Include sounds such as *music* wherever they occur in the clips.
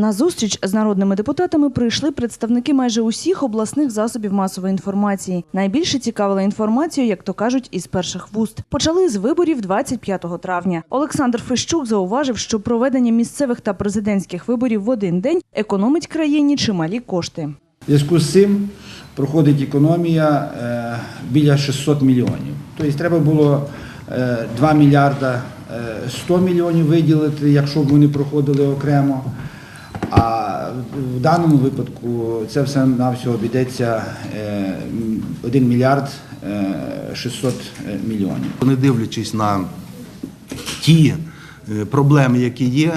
На зустріч з народними депутатами прийшли представники майже усіх обласних засобів масової інформації. Найбільше цікавила інформацію, як то кажуть, із перших вуст. Почали з виборів 25 травня. Олександр Фещук зауважив, що проведення місцевих та президентських виборів в один день економить країні чималі кошти. Зв'язку з цим проходить економія е, біля 600 мільйонів. Тобто треба було е, 2 мільярда е, 100 мільйонів виділити, якщо б вони проходили окремо. А в даному випадку це все на всього обійдеться е, 1 мільярд е, 600 мільйонів. Не дивлячись на ті е, проблеми, які є,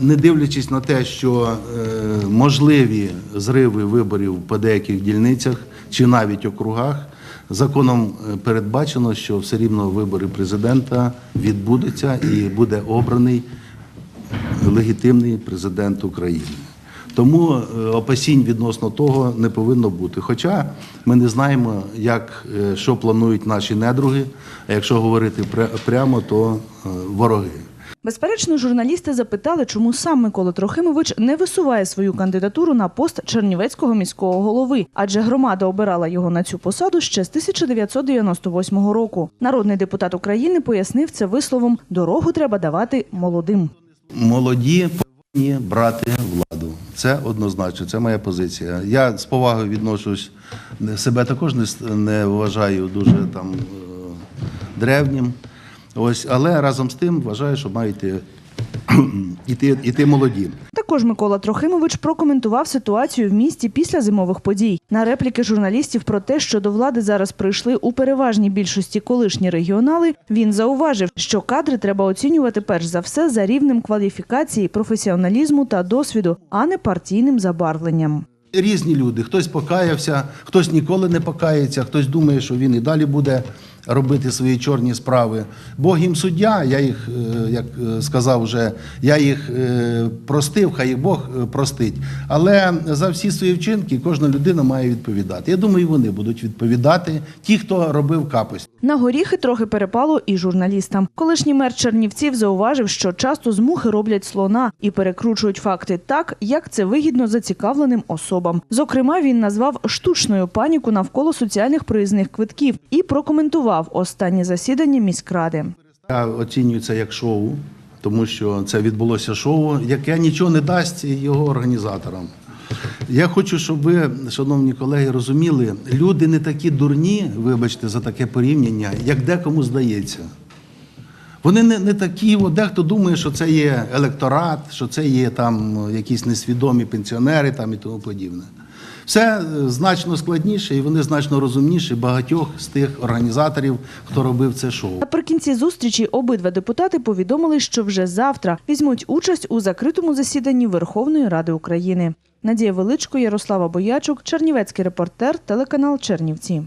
не дивлячись на те, що е, можливі зриви виборів по деяких дільницях чи навіть округах, законом е, передбачено, що все рівно вибори президента відбудуться і буде обраний легітимний президент України. Тому е, опасінь відносно того не повинно бути. Хоча ми не знаємо, як е, що планують наші недруги. А якщо говорити пря- прямо, то е, вороги. Безперечно, журналісти запитали, чому сам Микола Трохимович не висуває свою кандидатуру на пост Чернівецького міського голови, адже громада обирала його на цю посаду ще з 1998 року. Народний депутат України пояснив це висловом «дорогу треба давати молодим». Молоді повинні брати владу. Це однозначно, це моя позиція. Я з повагою відношусь себе також не, не вважаю дуже там е, древнім. Ось, але разом з тим вважаю, що мають *clears throat* іти, іти, молоді. Також Микола Трохимович прокоментував ситуацію в місті після зимових подій. На репліки журналістів про те, що до влади зараз прийшли у переважній більшості колишні регіонали, він зауважив, що кадри треба оцінювати перш за все за рівнем кваліфікації, професіоналізму та досвіду, а не партійним забарвленням. Різні люди. Хтось покаявся, хтось ніколи не покається, хтось думає, що він і далі буде робити свої чорні справи. Бог їм суддя, я їх, е, як е, сказав вже, я їх е, простив, хай їх Бог простить. Але за всі свої вчинки кожна людина має відповідати. Я думаю, вони будуть відповідати, ті, хто робив капость. На горіхи трохи перепало і журналістам. Колишній мер Чернівців зауважив, що часто з мухи роблять слона і перекручують факти так, як це вигідно зацікавленим особам. Зокрема, він назвав штучною паніку навколо соціальних проїзних квитків і прокоментував останнє засідання міськради. Я оцінюю це як шоу, тому що це відбулося шоу, яке нічого не дасть його організаторам. Я хочу, щоб ви, шановні колеги, розуміли, люди не такі дурні, вибачте за таке порівняння, як декому здається. Вони не, не такі, от дехто думає, що це є електорат, що це є там якісь несвідомі пенсіонери там і тому подібне. Все е, значно складніше і вони значно розумніші багатьох з тих організаторів, хто робив це шоу. Наприкінці зустрічі обидва депутати повідомили, що вже завтра візьмуть участь у закритому засіданні Верховної Ради України. Надія Величко, Ярослава Боячук, Чернівецький репортер, телеканал Чернівці.